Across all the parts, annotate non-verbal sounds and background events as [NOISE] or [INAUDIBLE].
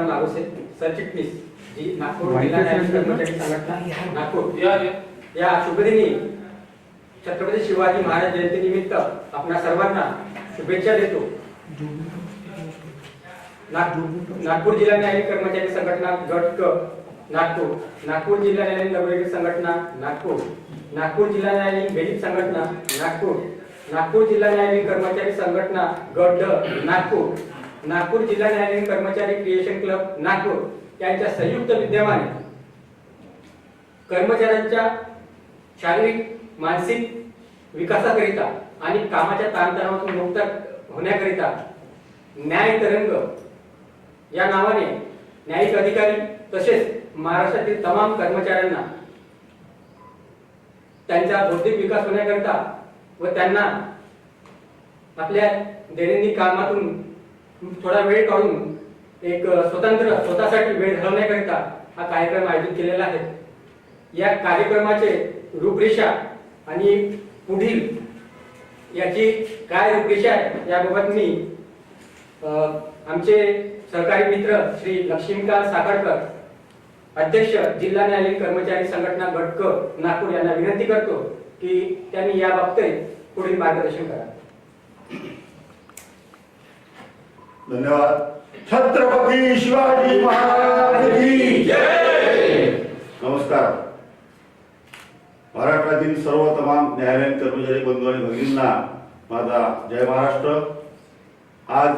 नमस्कार मित्रांनो मी मनोज सूर्यभान नागोसे सरचिटणीस जी नागपूर जिल्हा न्यायाधीश कर्मचारी संघटना नागपूर. या शुभदिनी. छत्रपती शिवाजी महाराज जयंतीनिमित्त आपणा सर्वांना शुभेच्छा देतो. नाग- नागपूर जिल्हा न्यायालयीन कर्मचारी संघटना गट क नागपूर. नागपूर जिल्हा न्यायालयीन नगरपालिका संघटना नागपूर. नागपूर जिल्हा न्यायालयीन बेलीप संघटना नागपूर. नागपूर जिल्हा न्यायालयीन कर्मचारी संघटना गट ड नागपूर. नागपूर जिल्हा न्यायालयीन कर्मचारी क्रिएशन क्लब नागपूर यांच्या संयुक्त विद्यमाने कर्मचाऱ्यांच्या शारीरिक मानसिक विकासाकरिता आणि कामाच्या ताणतणावातून मुक्त होण्याकरिता न्याय तरंग या नावाने न्यायिक अधिकारी तसेच महाराष्ट्रातील तमाम कर्मचाऱ्यांना त्यांचा बौद्धिक विकास होण्याकरिता व त्यांना आपल्या दैनंदिन कामातून थोडा वेळ काढून एक स्वतंत्र स्वतःसाठी वेळ घालवण्याकरिता हा कार्यक्रम आयोजित केलेला आहे. या कार्यक्रमाचे रूपरेषा आणि पुढील याची काय रूपरेषा आहे याबाबत मी आमचे सहकारी मित्र श्री लक्ष्मीकांत साखरकर अध्यक्ष जिल्हा न्यायालयीन कर्मचारी संघटना गटक नागपूर यांना विनंती करतो की त्यांनी या बाबतीत पुढील मार्गदर्शन करा धन्यवाद. छत्रपती शिवाजी महाराज की नमस्कार. महाराष्ट्रातील सर्व तमाम न्यायालयीन कर्मचारी बंधू आणि भगिनींना माझा जय महाराष्ट्र. आज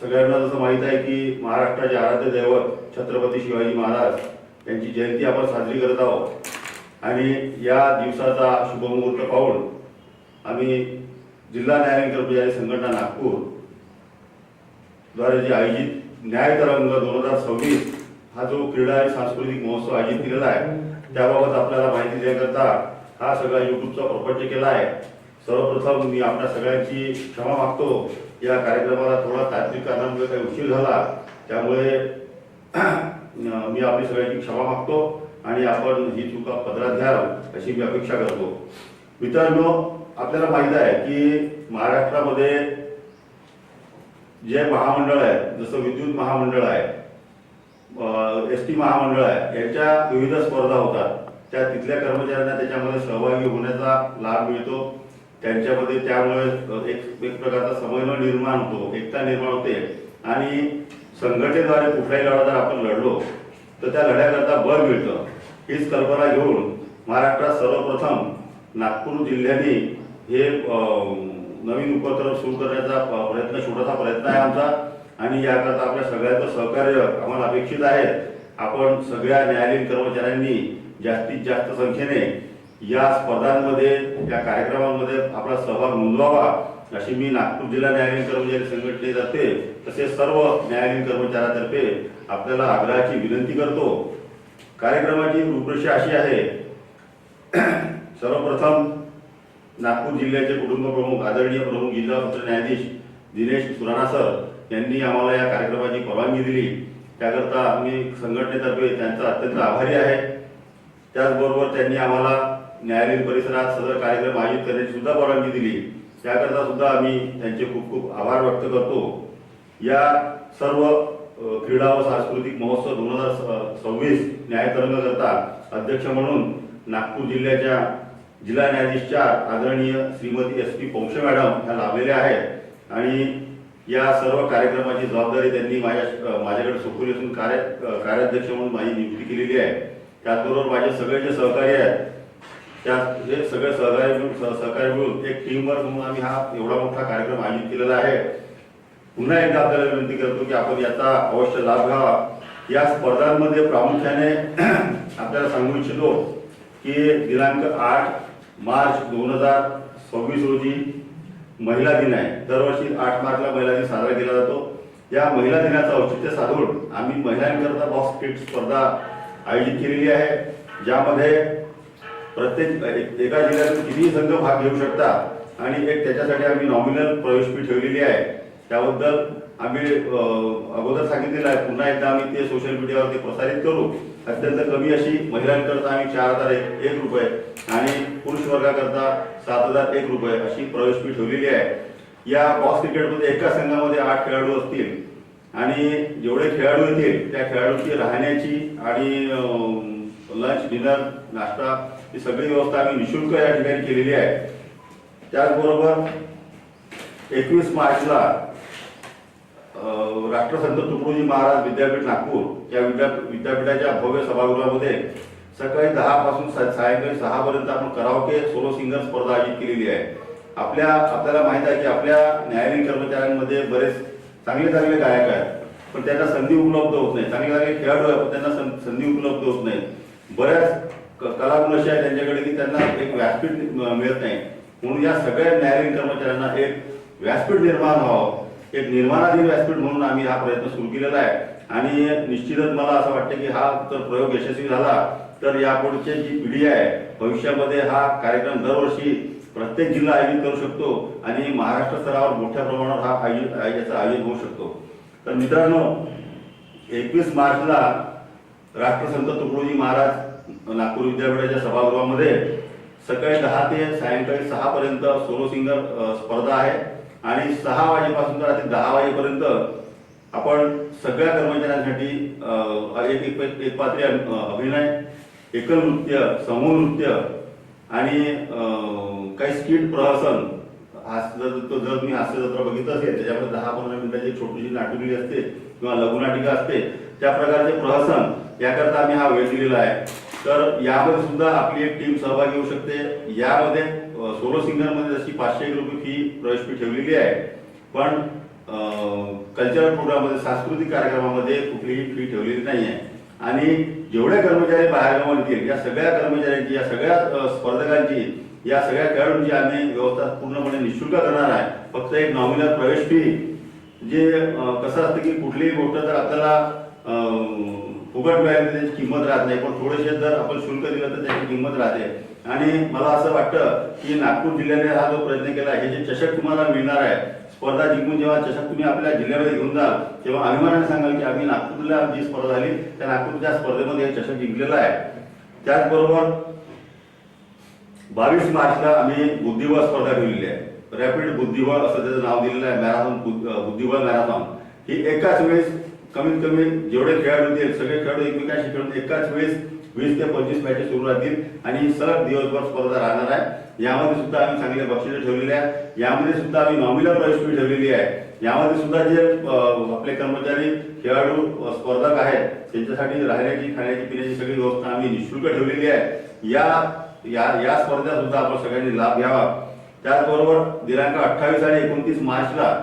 सगळ्यांना जसं माहीत आहे की महाराष्ट्राचे आराध्य दैवत छत्रपती शिवाजी महाराज यांची जयंती आपण साजरी करत आहोत. आणि या दिवसाचा शुभमुहूर्त पाहून आम्ही जिल्हा न्यायालयीन कर्मचारी संघटना नागपूर द्वारे जे आयोजित न्याय तरंग दोन हजार सव्वीस हा जो क्रीडा आणि सांस्कृतिक महोत्सव आयोजित केलेला आहे त्याबाबत आपल्याला माहिती देण्याकरता हा सगळा युट्यूबचा प्रपंच केला आहे. सर्वप्रथम मी आपल्या सगळ्यांची क्षमा मागतो. या कार्यक्रमाला थोडा तांत्रिक कारणामुळे काही उशीर झाला त्यामुळे मी आपली सगळ्यांची क्षमा मागतो आणि आपण ही चुका पदरात घ्याल अशी मी अपेक्षा करतो. मित्रांनो आपल्याला माहीत आहे की महाराष्ट्रामध्ये जे महामंडळ आहे जसं विद्युत महामंडळ आहे एस टी महामंडळ आहे यांच्या विविध स्पर्धा होतात. त्या तिथल्या कर्मचाऱ्यांना त्याच्यामध्ये सहभागी होण्याचा लाभ मिळतो. त्यांच्यामध्ये त्यामुळे एक एक प्रकारचा समन्वय निर्माण होतो एकता निर्माण होते. आणि संघटनेद्वारे कुठलाही लढा जर आपण लढलो तर त्या लढ्याकरता बळ मिळतं. हीच कल्पना घेऊन महाराष्ट्रात सर्वप्रथम नागपूर जिल्ह्याने हे नवीन उपक्रम सुरू करण्याचा प्रयत्न छोटासा प्रयत्न आहे आमचा. आणि याकरता आपल्या सगळ्यांचं सहकार्य आम्हाला अपेक्षित आहे. आपण सगळ्या न्यायालयीन कर्मचाऱ्यांनी जास्तीत जास्त संख्येने या स्पर्धांमध्ये या कार्यक्रमांमध्ये आपला सहभाग नोंदवावा अशी मी नागपूर जिल्हा न्यायालयीन कर्मचारी संघटनेतर्फे तसेच सर्व न्यायालयीन कर्मचाऱ्यांतर्फे आपल्याला आग्रहाची विनंती करतो. कार्यक्रमाची रूपरेषा अशी आहे. [CLEARS THROAT] सर्वप्रथम नागपूर जिल्ह्याचे कुटुंब प्रमुख आदरणीय प्रमुख जिल्हा सत्र न्यायाधीश दिनेश सुराणा सर यांनी आम्हाला या कार्यक्रमाची परवानगी दिली. त्याकरता आम्ही संघटनेतर्फे त्यांचा अत्यंत आभारी आहे. त्याचबरोबर त्यांनी आम्हाला न्यायालयीन परिसरात सदर कार्यक्रम आयोजित करण्याची सुद्धा परवानगी दिली. त्याकरता सुद्धा आम्ही त्यांचे खूप खूप आभार व्यक्त करतो. या सर्व क्रीडा व सांस्कृतिक महोत्सव दोन हजार सव्वीस न्यायतरंग करता अध्यक्ष म्हणून नागपूर जिल्ह्याच्या जिल्हा न्यायाधीश चार आदरणीय Shrimati S P Ponksh madam ह्या लाभलेल्या आहेत. आणि या सर्व कार्यक्रमाची जबाबदारी त्यांनी माझ्या माझ्याकडे सोपवली असून कार्य कार्याध्यक्ष म्हणून माझी नियुक्ती केलेली आहे. त्याचबरोबर माझे सगळे जे सहकारी आहेत त्या हे सगळे सहकारी मिळून सहकारी मिळून एक टीमवर्क म्हणून आम्ही हा एवढा मोठा कार्यक्रम आयोजित केलेला आहे. पुन्हा एकदा आपल्याला विनंती करतो की आपण याचा अवश्य लाभ घ्यावा. या स्पर्धांमध्ये प्रामुख्याने [CLEARS THROAT] आपल्याला सांगू इच्छितो की दिनांक आठ मार्च दोन हजार सव्वीस रोजी महिला दिन आहे. दरवर्षी आठ मार्चला महिला दिन साजरा केला जातो. या महिला दिनाचं औचित्य साधून आम्ही महिलांकरता बॉक्स क्रिकेट स्पर्धा आयोजित केलेली आहे. ज्यामध्ये प्रत्येक एका जिल्ह्यातून कितीही संघ भाग घेऊ शकता आणि एक त्याच्यासाठी आम्ही नॉमिनल प्रवेश फी ठेवलेली आहे. त्याबद्दल आम्ही अगोदर सांगितलेलं आहे पुन्हा एकदा आम्ही ते सोशल मीडियावरती प्रसारित करू. अत्यंत कमी अशी महिलांकरता आम्ही चार हजार एक एक रुपये आणि पुरुष वर्गाकरता सात हजार एक रुपये अशी प्रवेश फी ठेवलेली आहे. या बॉक्स क्रिकेटमध्ये एका संघामध्ये आठ खेळाडू असतील आणि जेवढे खेळाडू येतील त्या खेळाडूची राहण्याची आणि लंच डिनर नाश्ता ही सगळी व्यवस्था आम्ही निशुल्क या ठिकाणी केलेली आहे. त्याचबरोबर एकवीस मार्चला राष्ट्रसंत तुकडोजी महाराज विद्यापीठ नागपूर या विद्या विद्यापीठाच्या भव्य सभागृहामध्ये सकाळी दहा पासून सायंकाळी सहा पर्यंत आपण करावके सोलो सिंगर स्पर्धा आयोजित केलेली आहे. आपल्या आपल्याला माहीत आहे की आपल्या न्यायालयीन कर्मचाऱ्यांमध्ये बरेच चांगले चांगले गायक आहेत पण त्यांना संधी उपलब्ध होत नाही. चांगले चांगले खेळाडू आहेत पण त्यांना सं- संधी उपलब्ध होत नाही. बऱ्याच क- कलागुण असे आहेत त्यांच्याकडे की त्यांना एक व्यासपीठ मिळत नाही. म्हणून या सगळ्या न्यायालयीन कर्मचाऱ्यांना एक व्यासपीठ निर्माण व्हावं. एक निर्माणाधीन व्यासपीठ म्हणून आम्ही हा प्रयत्न सुरू केलेला आहे. आणि निश्चितच मला असं वाटतं की हा जर प्रयोग यशस्वी झाला तर यापुढची जी पिढी आहे भविष्यामध्ये हा कार्यक्रम दरवर्षी प्रत्येक जिल्हा आयोजित करू शकतो आणि महाराष्ट्र स्तरावर मोठ्या प्रमाणावर हा आयोजित याचं आयोजन होऊ शकतो. तर मित्रांनो एकवीस मार्चला राष्ट्रसंत तुकडोजी महाराज नागपूर विद्यापीठाच्या सभागृहामध्ये सकाळी दहा ते सायंकाळी सहा पर्यंत सोलो सिंगर स्पर्धा आहे. आणि सहा वाजेपासून तर रात्री दहा वाजेपर्यंत आपण सगळ्या कर्मचाऱ्यांसाठी एक एक एक पात्री अभिनय एकल नृत्य समूह नृत्य आणि काही स्किट प्रहसन. हास्य जर तो जर तुम्ही हास्य जत्रा बघितलं असेल त्याच्यामध्ये दहा पंधरा मिनिटाची छोटीशी नाटुली असते किंवा लघुनाटिका असते त्या प्रकारचे प्रहसन याकरता आम्ही हा वेळ दिलेला आहे. तर यामध्ये सुद्धा आपली एक टीम सहभागी होऊ शकते. यामध्ये सोलो सिंगरमध्ये जशी पाचशे एक रुपये फी प्रवेश फी ठेवलेली आहे. पण कल्चरल प्रोग्राममध्ये सांस्कृतिक कार्यक्रमामध्ये कुठलीही फी ठेवलेली नाही आहे. आणि जेवढे कर्मचारी बाहेरगावात येतील या सगळ्या कर्मचाऱ्यांची या सगळ्या स्पर्धकांची या सगळ्या खेळाडूंची आम्ही व्यवस्था पूर्णपणे निशुल्क करणार आहे. फक्त एक नॉमिनल प्रवेश फी जे कसं असतं की कुठलीही गोष्ट जर आपल्याला फुकट मिळाली त्याची किंमत राहत नाही. पण थोडेसे जर आपण शुल्क दिलं तर त्याची किंमत राहते. आणि मला असं वाटतं की नागपूर जिल्ह्याने हा जो प्रयत्न केला आहे हे जे चषक तुम्हाला मिळणार आहे स्पर्धा जिंकून जेव्हा चषक तुम्ही आपल्या जिल्ह्यामध्ये घेऊन जाल तेव्हा अभिमानाने सांगाल की आम्ही नागपूरला जी स्पर्धा झाली त्या नागपूरच्या स्पर्धेमध्ये हे चषक जिंकलेलं आहे. त्याचबरोबर बावीस मार्चला आम्ही बुद्धिबळ स्पर्धा ठेवलेली आहे. रॅपिड बुद्धिबळ असं त्याचं नाव दिलेलं आहे मॅरेथॉन बुद्धिबळ मॅरेथॉन. ही एकाच वेळेस कमीत कमी जेवढे खेळाडू येतील सगळे खेळाडू एकमेकांशी खेळून एकाच वेळेस वीस ते पंचवीस मॅचेस सुरू राहतील आणि सलग दिवसभर स्पर्धा राहणार आहे. यामध्ये सुद्धा आम्ही चांगले बक्षिसे ठेवलेले आहे. यामध्ये सुद्धा आम्ही नॉमिनल प्राइस ठेवलेली आहे. यामध्ये सुद्धा जे आपले कर्मचारी खेळाडू स्पर्धक आहेत त्यांच्यासाठी राहण्याची खाण्याची पिण्याची सगळी व्यवस्था आम्ही निशुल्क ठेवलेली आहे. या या या स्पर्धा सुद्धा आपण सगळ्यांनी लाभ घ्यावा. त्याचबरोबर दिनांक अठ्ठावीस आणि एकोणतीस मार्चला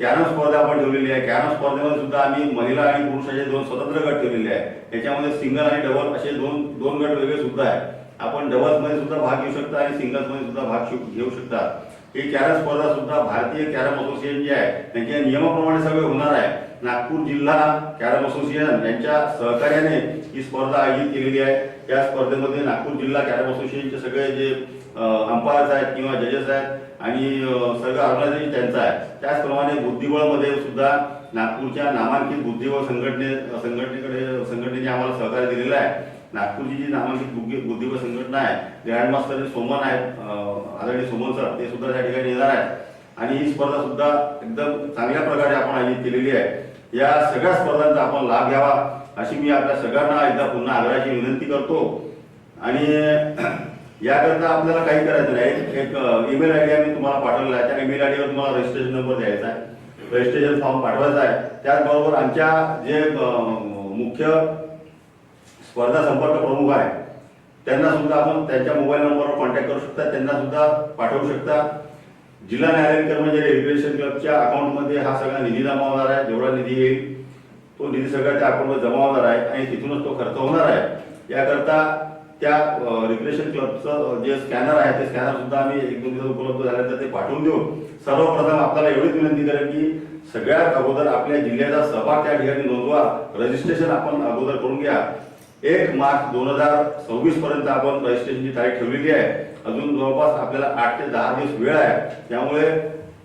कॅरम स्पर्धा आपण ठेवलेली आहे. कॅरम स्पर्धेमध्ये सुद्धा आम्ही महिला आणि पुरुष असे दोन स्वतंत्र गट ठेवलेले आहे याच्यामध्ये सिंगल आणि डबल असे दोन दोन गट वेगळे सुद्धा आहे आपण डबल्समध्ये सुद्धा भाग घेऊ शकता आणि सिंगल्समध्ये सुद्धा भाग घेऊ शकता. ही कॅरम स्पर्धा सुद्धा भारतीय कॅरम असोसिएशन जे आहे त्यांच्या नियमाप्रमाणे सगळे होणार आहे. नागपूर जिल्हा कॅरम असोसिएशन यांच्या सहकार्याने ही स्पर्धा आयोजित केलेली आहे. या स्पर्धेमध्ये नागपूर जिल्हा कॅरम असोसिएशनचे सगळे जे अंपायर्स आहेत किंवा जजेस आहेत आणि सगळं ऑर्गनायझेशन त्यांचं आहे त्याचप्रमाणे बुद्धिबळमध्ये सुद्धा नागपूरच्या नामांकित बुद्धिबळ संघटने संघटनेकडे संघटनेने आम्हाला सहकार्य दिलेलं आहे. नागपूरची जी नामांकित बुद्धिबळ संघटना आहे ग्रँड मास्टर सोमन आहेत आदरणीय सोमन सर ते सुद्धा त्या ठिकाणी येणार आहेत. आणि ही स्पर्धा सुद्धा एकदम चांगल्या प्रकारे आपण आयोजित केलेली आहे. या सगळ्या स्पर्धांचा आपण लाभ घ्यावा अशी मी आपल्या सगळ्यांना एकदा पुन्हा आग्रहाची विनंती करतो. आणि याकरता आपल्याला काही करायचं नाही. एक ईमेल आय डी आम्ही तुम्हाला पाठवलेला आहे. त्या ईमेल आय डीवर तुम्हाला रजिस्ट्रेशन नंबर द्यायचा आहे. रजिस्ट्रेशन फॉर्म पाठवायचा आहे. त्याचबरोबर आमच्या जे मुख्य स्पर्धा संपर्क प्रमुख आहे त्यांना सुद्धा आपण त्यांच्या मोबाईल नंबरवर कॉन्टॅक्ट करू शकता. त्यांना सुद्धा पाठवू शकता. जिल्हा न्यायालयीन कर्मचारी रिक्रिएशन क्लबच्या अकाउंटमध्ये हा सगळा निधी जमा होणार आहे. जेवढा निधी येईल तो निधी सगळा त्या अकाउंटमध्ये जमा होणार आहे आणि तिथूनच तो खर्च होणार आहे. याकरता त्या रिक्रिएशन क्लबचं जे स्कॅनर आहे ते स्कॅनर सुद्धा आम्ही एक दोन दिवस उपलब्ध झाल्यानंतर ते पाठवून देऊ सर्वप्रथम आपल्याला एवढीच विनंती करेल की सगळ्यात अगोदर आपल्या जिल्ह्याचा सभा त्या ठिकाणी नोंदवा. रजिस्ट्रेशन आपण अगोदर करून घ्या. एक मार्च दोन हजार सव्वीस पर्यंत आपण रजिस्ट्रेशनची तारीख ठेवलेली आहे. अजून जवळपास आपल्याला आठ ते दहा दिवस वेळ आहे. त्यामुळे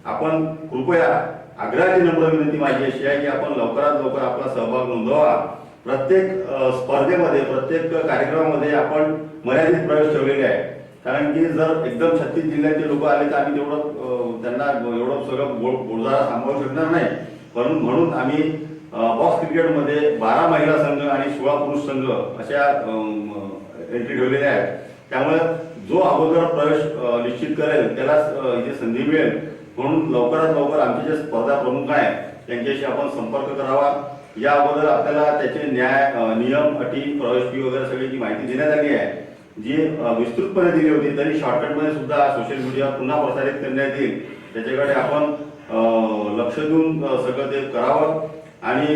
आपण कृपया आग्रहाची नम्र विनंती माझी अशी आहे की आपण लवकरात लवकर आपला सहभाग नोंदवा. प्रत्येक स्पर्धेमध्ये प्रत्येक कार्यक्रमामध्ये आपण मर्यादित प्रवेश ठेवलेले आहे कारण की जर एकदम छत्तीस जिल्ह्याचे लोक आले तर आम्ही तेवढं त्यांना एवढं सगळं गोड गोडजारा सांभाळू शकणार नाही. म्हणून म्हणून आम्ही बॉक्स क्रिकेटमध्ये बारा महिला संघ आणि सोळा पुरुष संघ अशा एंट्री ठेवलेल्या आहेत. त्यामुळे जो अगोदर प्रवेश निश्चित करेल त्यालाच इथे संधी मिळेल. म्हणून लवकरात लवकर आमचे जे स्पर्धा प्रमुख आहेत त्यांच्याशी आपण संपर्क करावा. या अगोदर आपल्याला त्याचे न्याय नियम अटी प्रवेश फी वगैरे सगळ्याची माहिती देण्यात आली आहे जी विस्तृतपणे दिली होती तरी शॉर्टकटमध्ये सुद्धा सोशल मीडिया पुन्हा प्रसारित करण्यात येईल. त्याच्याकडे आपण लक्ष देऊन सगळं ते करावं आणि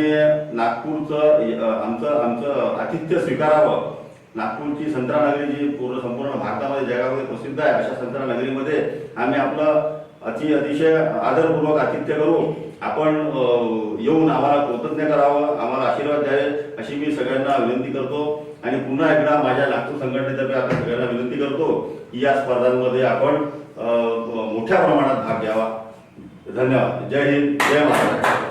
नागपूरचं आमचं आमचं आतिथ्य स्वीकारावं. नागपूरची संत्रा नगरी जी पूर्ण संपूर्ण भारतामध्ये जगामध्ये प्रसिद्ध आहे अशा संत्रा नगरीमध्ये आम्ही आपलं अति अतिशय आदरपूर्वक आतिथ्य करू आपण येऊन आम्हाला कृतज्ञ करावं आम्हाला आशीर्वाद द्यावे अशी मी सगळ्यांना विनंती करतो. आणि पुन्हा एकदा माझ्या लातूर संघटनेतर्फे आपण सगळ्यांना विनंती करतो की या स्पर्धांमध्ये आपण मोठ्या प्रमाणात भाग घ्यावा. धन्यवाद. जय हिंद. जय महाराष्ट्र.